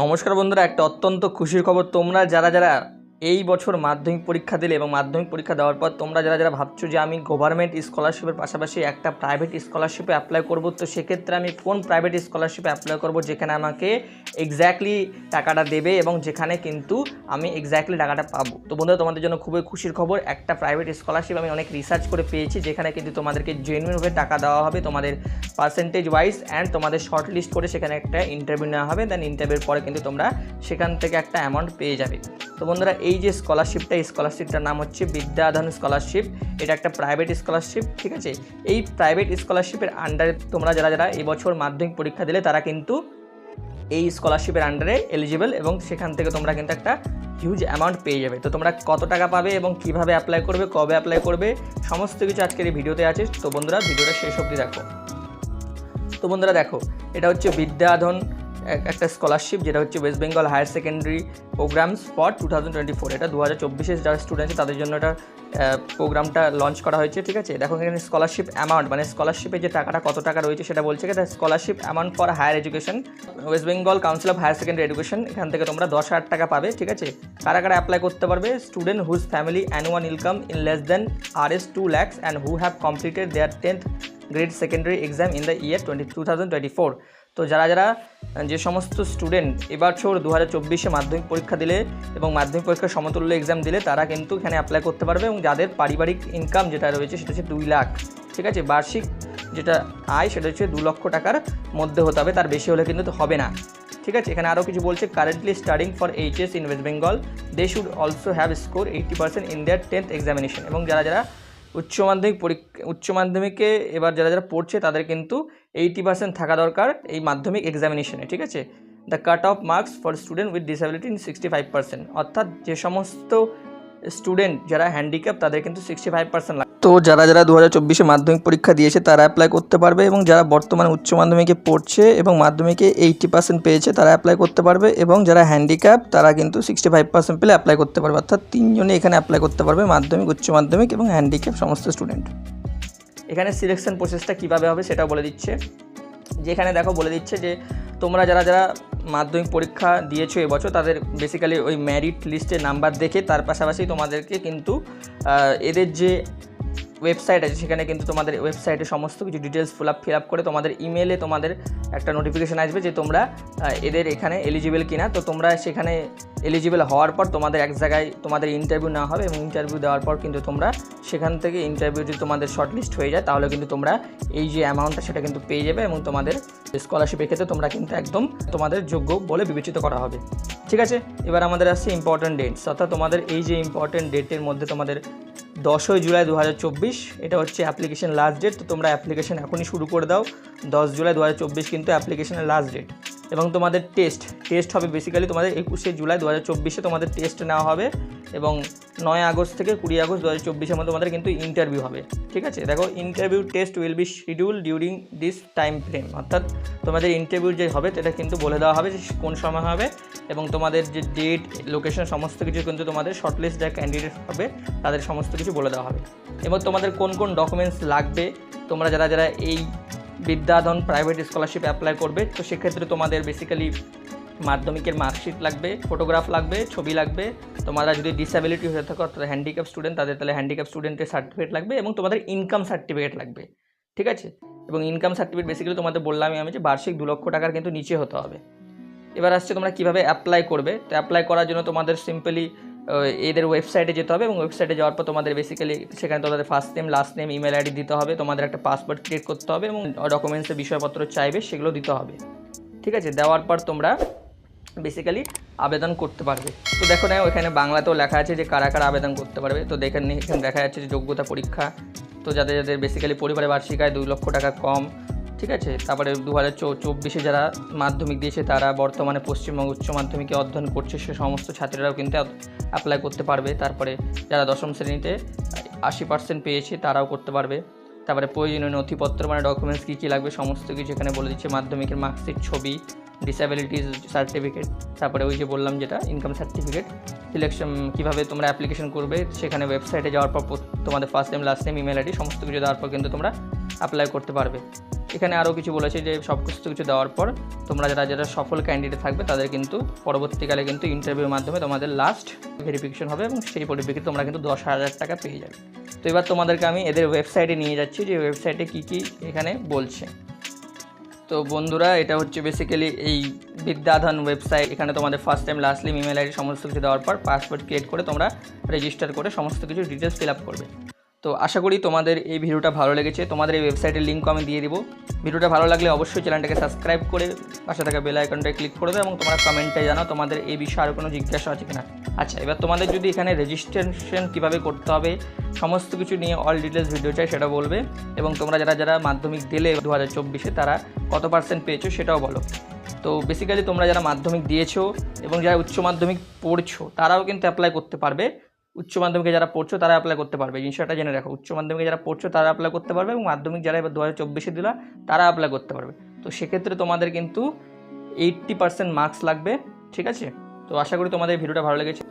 নমস্কার বন্ধুরা একটা অত্যন্ত খুশির খবর। তোমরা যারা যারা এই বছর মাধ্যমিক পরীক্ষা দিলে এবং মাধ্যমিক পরীক্ষা দেওয়ার পর তোমরা যারা যারা ভাবছ যে আমি গভর্নমেন্ট স্কলারশিপের পাশাপাশি একটা প্রাইভেট স্কলারশিপে অ্যাপ্লাই করব, তো সেক্ষেত্রে আমি কোন প্রাইভেট স্কলারশিপে অ্যাপ্লাই করব যেখানে আমাকে এক্স্যাক্টলি টাকাটা দেবে এবং যেখানে কিন্তু আমি এক্স্যাক্টলি টাকাটা পাবো? তো বন্ধুরা, তোমাদের জন্য খুবই খুশির খবর, একটা প্রাইভেট স্কলারশিপ আমি অনেক রিসার্চ করে পেয়েছি যেখানে কিন্তু তোমাদেরকে জেনুইনভাবে টাকা দেওয়া হবে, তোমাদের পার্সেন্টেজ ওয়াইজ অ্যান্ড তোমাদের শর্ট লিস্ট করে সেখানে একটা ইন্টারভিউ নেওয়া হবে দেন ইন্টারভিউর পরে কিন্তু তোমরা সেখান থেকে একটা অ্যামাউন্ট পেয়ে যাবে। তো বন্ধুরা এই যে স্কলারশিপটা এই স্কলারশিপটার নাম হচ্ছে বিদ্যাধন স্কলারশিপ এটা একটা প্রাইভেট স্কলারশিপ ঠিক আছে? এই প্রাইভেট স্কলারশিপের আন্ডারে তোমরা যারা যারা এবছর মাধ্যমিক পরীক্ষা দিলে, তারা কিন্তু এই স্কলারশিপের আন্ডারে এলিজিবল এবং সেখান থেকে তোমরা কিন্তু একটা হিউজ অ্যামাউন্ট পেয়ে যাবে। তো তোমরা কত টাকা পাবে এবং কীভাবে অ্যাপ্লাই করবে, কবে অ্যাপ্লাই করবে, সমস্ত কিছু আজকের এই ভিডিওতে আছে। তো বন্ধুরা ভিডিওটা শেষ অবধি দেখো। তো বন্ধুরা দেখো, এটা হচ্ছে বিদ্যাধন একটা স্কলারশিপ যেটা হচ্ছে West Bengal higher secondary programme for two thousand twenty four এটা দু হাজার চব্বিশে যারা স্টুডেন্ট তাদের জন্য এটা প্রোগ্রামটা লঞ্চ করা হয়েছে, ঠিক আছে? দেখো এখানে স্কলারশিপ অ্যামাউন্ট মানে স্কলারশিপে যে টাকাটা, কত টাকা রয়েছে সেটা বলছে কি scholarship amount for higher education West Bengal council of higher secondary education এখান থেকে তোমরা দশ হাজার টাকা পাবে, ঠিক আছে? কারা কারা অ্যাপ্লাই করতে পারবে? Student whose family annual income in less than R S two lakhs and who have completed their tenth grade secondary exam in the year twenty two thousand twenty four তো যারা যারা যে সমস্ত স্টুডেন্ট এবছর দু হাজার চব্বিশে মাধ্যমিক পরীক্ষা দিলে এবং মাধ্যমিক পরীক্ষার সমতুল্য এক্সাম দিলে, তারা কিন্তু এখানে অ্যাপ্লাই করতে পারবে এবং যাদের পারিবারিক ইনকাম যেটা রয়েছে সেটা হচ্ছে দুই লাখ। ঠিক আছে? বার্ষিক যেটা আয় সেটা হচ্ছে দু লক্ষ টাকার মধ্যে হতে হবে, তার বেশি হলে কিন্তু হবে না। ঠিক আছে? এখানে আরও কিছু বলছে currently studying for HS in West Bengal they should also have score eighty percent in their tenth examination এবং যারা যারা উচ্চ মাধ্যমিক পরীক্ষা উচ্চ মাধ্যমিকে এবার যারা যারা পড়ছে তাদের কিন্তু এইটি পার্সেন্ট থাকা দরকার এই মাধ্যমিক এক্সামিনেশনে ঠিক আছে? The cut off marks for student with disability in sixty five percent অর্থাৎ যে সমস্ত স্টুডেন্ট যারা হ্যান্ডিক্যাপ তাদের কিন্তু সিক্সটি ফাইভ পার্সেন্ট তো যারা যারা দু হাজার চব্বিশে মাধ্যমিক পরীক্ষা দিয়েছে, তারা অ্যাপ্লাই করতে পারবে এবং যারা বর্তমানে উচ্চ মাধ্যমিকে পড়ছে এবং মাধ্যমিকে এইটি পার্সেন্ট পেয়েছে, তারা অ্যাপ্লাই করতে পারবে এবং যারা হ্যান্ডিক্যাপ তারা কিন্তু সিক্সটি ফাইভ পার্সেন্ট পেলে অ্যাপ্লাই করতে পারবে। অর্থাৎ তিনজনই এখানে অ্যাপ্লাই করতে পারবে, মাধ্যমিক, উচ্চ মাধ্যমিক এবং হ্যান্ডিক্যাপ সমস্ত স্টুডেন্ট এখানে সিলেকশন প্রসেসটা কীভাবে হবে সেটাও বলে দিচ্ছে। যেখানে দেখো বলে দিচ্ছে যে, তোমরা যারা যারা মাধ্যমিক পরীক্ষা দিয়েছ এবছর, তাদের বেসিক্যালি ওই ম্যারিট লিস্টে নাম্বার দেখে তার পাশাপাশি তোমাদেরকে কিন্তু এদের যে ওয়েবসাইট আছে, সেখানে কিন্তু তোমাদের ওয়েবসাইটে সমস্ত কিছু details full up fill up করে তোমাদের ইমেলে তোমাদের একটা নোটিফিকেশান আসবে যে তোমরা এদের এখানে এলিজিবল কিনা। তো তোমরা সেখানে এলিজিবল হওয়ার পর তোমাদের এক জায়গায় তোমাদের ইন্টারভিউ নেওয়া হবে এবং ইন্টারভিউ দেওয়ার পর কিন্তু তোমরা সেখান থেকে ইন্টারভিউ যদি তোমাদের শর্ট লিস্ট হয়ে যায়, তাহলে কিন্তু তোমরা এই যে অ্যামাউন্টটা সেটা কিন্তু পেয়ে যাবে এবং তোমাদের স্কলারশিপের ক্ষেত্রে তোমরা কিন্তু একদম তোমাদের যোগ্য বলে বিবেচিত করা হবে। ঠিক আছে? এবার আমাদের আসছে ইম্পর্ট্যান্ট ডেটস অর্থাৎ তোমাদের এই যে ইম্পর্ট্যান্ট ডেটের মধ্যে তোমাদের দশই জুলাই দু হাজার চব্বিশ, এটা হচ্ছে অ্যাপ্লিকেশন লাস্ট ডেট তো তোমরা অ্যাপ্লিকেশন এখনই শুরু করে দাও। দশ জুলাই দু হাজার চব্বিশ কিন্তু অ্যাপ্লিকেশনের লাস্ট ডেট এবং তোমাদের টেস্ট টেস্ট হবে বেসিক্যালি তোমাদের একুশে জুলাই দু হাজার চব্বিশে তোমাদের টেস্ট নেওয়া হবে এবং নয় আগস্ট থেকে কুড়ি আগস্ট দু হাজার চব্বিশের মধ্যে তোমাদের কিন্তু ইন্টারভিউ হবে, ঠিক আছে? দেখো interview test will be schedule during this time frame অর্থাৎ তোমাদের ইন্টারভিউ যে হবে সেটা কিন্তু বলে দেওয়া হবে যে কোন সময় হবে এবং তোমাদের যে ডেট লোকেশন সমস্ত কিছু কিন্তু তোমাদের শর্টলিস্ট যা ক্যান্ডিডেট হবে, তাদের সমস্ত কিছু বলে দেওয়া হবে। এবং তোমাদের কোন কোন ডকুমেন্টস লাগবে? তোমরা যারা যারা এই বিদ্যাধন প্রাইভেট স্কলারশিপ অ্যাপ্লাই করবে, তো সেক্ষেত্রে তোমাদের বেসিক্যালি মাধ্যমিকের মার্কশিট লাগবে ফটোগ্রাফ লাগবে, ছবি লাগবে। তোমরা যদি ডিসেবিলিটি হয়ে থাকো, অর্থাৎ হ্যান্ডিক্যাপ স্টুডেন্ট তাদের তাহলে হ্যান্ডিক্যাপ স্টুডেন্টের সার্টিফিকেট লাগবে এবং তোমাদের ইনকাম সার্টিফিকেট লাগবে। ঠিক আছে? এবং ইনকাম সার্টিফিকেট বেসিক্যালি তোমাদের বললামই আমি যে বার্ষিক দু লক্ষ টাকার কিন্তু নিচে হতে হবে। এবার আসছে তোমরা কীভাবে অ্যাপ্লাই করবে? তো অ্যাপ্লাই করার জন্য তোমাদের সিম্পলি এদের ওয়েবসাইটে যেতে হবে এবং ওয়েবসাইটে যাওয়ার পর তোমাদের বেসিক্যালি সেখানে তোমাদের first name last name email ID দিতে হবে। তোমাদের একটা পাসওয়ার্ড ক্রিয়েট করতে হবে এবং ডকুমেন্টসের বিষয়পত্র চাইবে, সেগুলো দিতে হবে। ঠিক আছে? দেওয়ার পর তোমরা বেসিক্যালি আবেদন করতে পারবে। তো দেখো না ওখানে বাংলাতেও লেখা আছে যে কারা কারা আবেদন করতে পারবে। তো দেখেন এখানে দেখা যাচ্ছে যে যোগ্যতা পরীক্ষা। তো যাদের যাদের বেসিক্যালি পরিবারের বার্ষিক আয় দুই লক্ষ টাকা কম ঠিক আছে? তারপরে দু হাজার চব্বিশে যারা মাধ্যমিক দিয়েছে, তারা বর্তমানে পশ্চিমবঙ্গ উচ্চ মাধ্যমিকে অধ্যয়ন করছে। সে সমস্ত ছাত্রীরাও কিন্তু অ্যাপ্লাই করতে পারবে। তারপরে যারা দশম শ্রেণীতে আশি পার্সেন্ট পেয়েছে, তারাও করতে পারবে। তারপরে প্রয়োজনীয় নথিপত্র মানে ডকুমেন্টস কী কী লাগবে, সমস্ত কিছু এখানে বলে দিচ্ছে। মাধ্যমিকের মার্কশিট ছবি ডিসেবিলিটিস সার্টিফিকেট তারপরে ওই যে বললাম যেটা ইনকাম সার্টিফিকেট সিলেকশন কীভাবে তোমরা অ্যাপ্লিকেশন করবে, সেখানে ওয়েবসাইটে যাওয়ার পর তোমাদের first name last name email ID সমস্ত কিছু দেওয়ার পর কিন্তু তোমরা অ্যাপ্লাই করতে পারবে। এখানে আরও কিছু বলেছে যে সব কিছু কিছু দেওয়ার পর তোমরা যারা যারা সফল ক্যান্ডিডেট থাকবে, তাদের কিন্তু পরবর্তীকালে কিন্তু ইন্টারভিউর মাধ্যমে তোমাদের লাস্ট ভেরিফিকেশন হবে এবং সেই পরিপ্রেক্ষিতে তোমরা কিন্তু দশ হাজার টাকা পেয়ে যাবে। তো এবার তোমাদেরকে আমি এদের ওয়েবসাইটে নিয়ে যাচ্ছি, যে ওয়েবসাইটে কী কী এখানে বলছে। তো বন্ধুরা, এটা হচ্ছে বেসিক্যালি এই বিদ্যাধন ওয়েবসাইট এখানে তোমাদের first time last name email ID সমস্ত কিছু দেওয়ার পর পাসওয়ার্ড ক্রিয়েট করে তোমরা রেজিস্টার করে সমস্ত কিছু ডিটেলস ফিল আপ করবে। তো আশা করি তোমাদের এই ভিডিওটা ভালো লেগেছে। তোমাদের এই ওয়েবসাইটের লিঙ্কও আমি দিয়ে দিব। ভিডিওটা ভালো লাগলে অবশ্যই চ্যানেলটাকে সাবস্ক্রাইব করে পাশে থাকা বেল আইকনটায় ক্লিক করে দেবে এবং তোমরা কমেন্টে জানাও তোমাদের এই বিষয়ে আর কোনো জিজ্ঞাসা আছে কিনা। আচ্ছা এবার তোমাদের যদি এখানে রেজিস্ট্রেশন কীভাবে করতে হবে, সমস্ত কিছু নিয়ে অল ডিটেলস ভিডিও চাই সেটা বলবে এবং তোমরা যারা যারা মাধ্যমিক দিলে দু হাজার চব্বিশে তারা কত পার্সেন্ট পেয়েছ সেটাও বলো। তো বেসিক্যালি তোমরা যারা মাধ্যমিক দিয়েছ এবং যারা উচ্চ মাধ্যমিক পড়ছো তারাও কিন্তু অ্যাপ্লাই করতে পারবে। উচ্চ মাধ্যমিকে যারা পড়ছো তারা অ্যাপ্লাই করতে পারবে। জিনিসটা জেনে রাখো। উচ্চ মাধ্যমিকে যারা পড়ছো তারা অ্যাপ্লাই করতে পারবে এবং মাধ্যমিক যারা এবার দু হাজার চব্বিশে দিলা তারা অ্যাপ্লাই করতে পারবে। তো সেক্ষেত্রে তোমাদের কিন্তু এইট্টি পার্সেন্ট মার্কস লাগবে, ঠিক আছে? তো আশা করি তোমাদের ভিডিওটা ভালো লেগেছে।